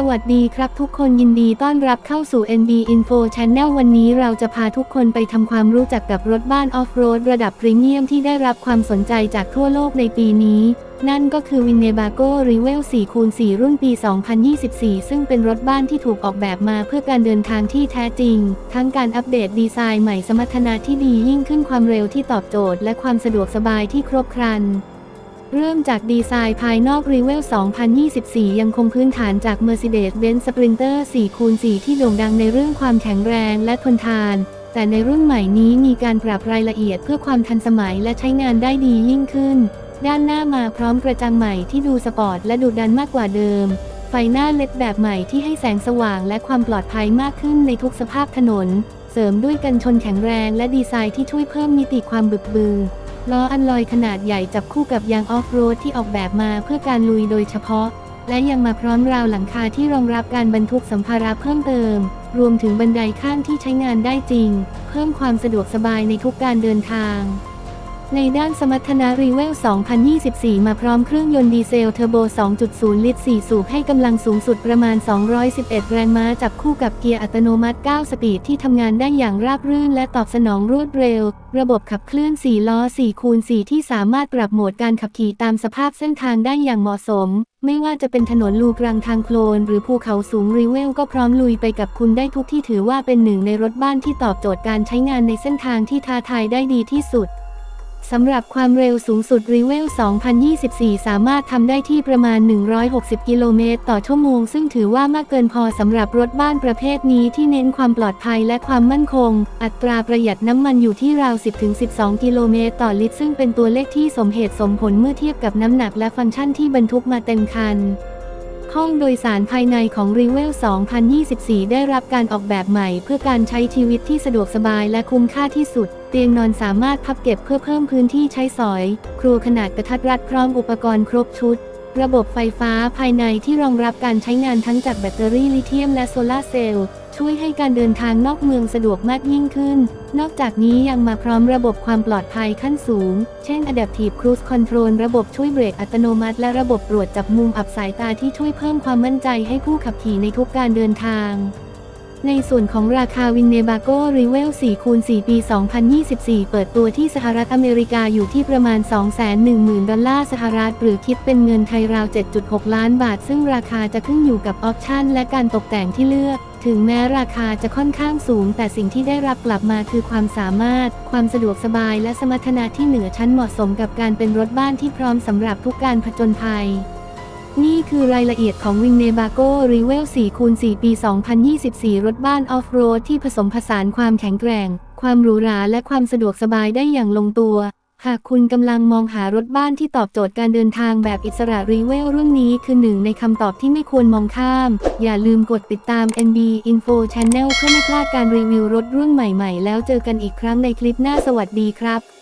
สวัสดีครับทุกคนยินดีต้อนรับเข้าสู่ NB Info Channel วันนี้เราจะพาทุกคนไปทำความรู้จักกับรถบ้านออฟโรดระดับพรีเมียมที่ได้รับความสนใจจากทั่วโลกในปีนี้ นั่นก็คือ Winnebago Revel 4คูณ4รุ่นปี 2024 ซึ่งเป็นรถบ้านที่ถูกออกแบบมาเพื่อการเดินทางที่แท้จริง ทั้งการอัปเดตดีไซน์ใหม่สมรรถนะที่ดียิ่งขึ้นความเร็วที่ตอบโจทย์ และความสะดวกสบายที่ครบครัน เริ่มจากดีไซน์ภายนอก r e v e l 2024 ยังคงพื้นฐานจาก Mercedes-Benz Sprinter 4คูณ4ที่โด่งดังในเรื่องความแข็งแรงและทนทาน แต่ในรุ่นใหม่นี้มีการปรับรายละเอียดเพื่อความทันสมัยและใช้งานได้ดียิ่งขึ้น ด้านหน้ามาพร้อมกระจังใหม่ที่ดูสปอร์ตและดุดันมากกว่าเดิม ไฟหน้าเล็ดแบบใหม่ที่ให้แสงสว่างและความปลอดภัยมากขึ้นในทุกสภาพถนน เสริมด้วยกันชนแข็งแรงและดีไซน์ที่ช่วยเพิ่มมิติความบึกบือ ล้ออันลอยขนาดใหญ่จับคู่กับยางออฟโรดที่ออกแบบมาเพื่อการลุยโดยเฉพาะ และยังมาพร้อมราวหลังคาที่รองรับการบรรทุกสัมภาระเพิ่มเติม รวมถึงบันไดข้างที่ใช้งานได้จริง เพิ่มความสะดวกสบายในทุกการเดินทาง ในด้านสมรรถนะรีเวล 2024 มาพร้อมเครื่องยนต์ดีเซลเทอร์โบ 2.0 ลิตร 4 สูบให้กำลังสูงสุดประมาณ 211 แรงม้าจับคู่กับเกียร์อัตโนมัติ 9 สปีดที่ทำงานได้อย่างราบรื่นและตอบสนองรวดเร็ว ระบบขับเคลื่อน 4 ล้อ 4 คูณ 4 ที่สามารถปรับโหมดการขับขี่ตามสภาพเส้นทางได้อย่างเหมาะสม ไม่ว่าจะเป็นถนนลูกรังทางโคลน หรือภูเขาสูงรีเวลก็พร้อมลุยไปกับคุณได้ทุกที่ถือว่าเป็นหนึ่งในรถบ้านที่ตอบโจทย์การใช้งานในเส้นทางที่ท้าทายได้ดีที่สุด สำหรับความเร็วสูงสุดรีเวล 2024 สามารถทำได้ที่ประมาณ 160 กิโลเมตรต่อชั่วโมง ซึ่งถือว่ามากเกินพอสำหรับรถบ้านประเภทนี้ที่เน้นความปลอดภัยและความมั่นคง อัตราประหยัดน้ำมันอยู่ที่ราว 10-12 กิโลเมตรต่อลิตร ซึ่งเป็นตัวเลขที่สมเหตุสมผลเมื่อเทียบกับน้ำหนักและฟังก์ชันที่บรรทุกมาเต็มคันห้องโดยสารภายในของ r e v e l 2024 ได้รับการออกแบบใหม่ เพื่อการใช้ชีวิตที่สะดวกสบายและคุ้มค่าที่สุดเตียงนอนสามารถพับเก็บเพื่อเพิ่มพื้นที่ใช้สอย ครัวขนาดกระทัดรัดพร้อมอุปกรณ์ครบชุด ระบบไฟฟ้าภายในที่รองรับการใช้งานทั้งจากแบตเตอรี่ลิเธียมและโซลาเซลล์ช่วยให้การเดินทางนอกเมืองสะดวกมากยิ่งขึ้น นอกจากนี้ยังมาพร้อมระบบความปลอดภัยขั้นสูง เช่น Adaptive Cruise Control ระบบช่วยเบรกอัตโนมัติ และระบบตรวจจับมุมอับสายตาที่ช่วยเพิ่มความมั่นใจให้ผู้ขับขี่ในทุกการเดินทาง ในส่วนของราคา Winnebago Revel 4คูณ4ปี 2024 เปิดตัวที่สหรัฐอเมริกาอยู่ที่ประมาณ 210,000 ดอลลาร์สหรัฐ หรือคิดเป็นเงินไทยราว 7.6 ล้านบาท ซึ่งราคาจะขึ้นอยู่กับออปชันและการตกแต่งที่เลือก ถึงแม้ราคาจะค่อนข้างสูง แต่สิ่งที่ได้รับกลับมาคือความสามารถ ความสะดวกสบายและสมรรถนะที่เหนือชั้นเหมาะสมกับการเป็นรถบ้านที่พร้อมสำหรับทุกการผจญภัย นี่คือรายละเอียดของ Winnebago Revel 4คูณ4ปี 2024 รถบ้านออฟโรดที่ผสมผสานความแข็งแกร่ง ความหรูหราและความสะดวกสบายได้อย่างลงตัว หากคุณกำลังมองหารถบ้านที่ตอบโจทย์การเดินทางแบบอิสระ Revel รุ่นนี้คือหนึ่งในคำตอบที่ไม่ควรมองข้าม อย่าลืมกดติดตาม NB Info Channel เพื่อไม่พลาดการรีวิวรถรุ่นใหม่ๆ แล้วเจอกันอีกครั้งในคลิปหน้าสวัสดีครับ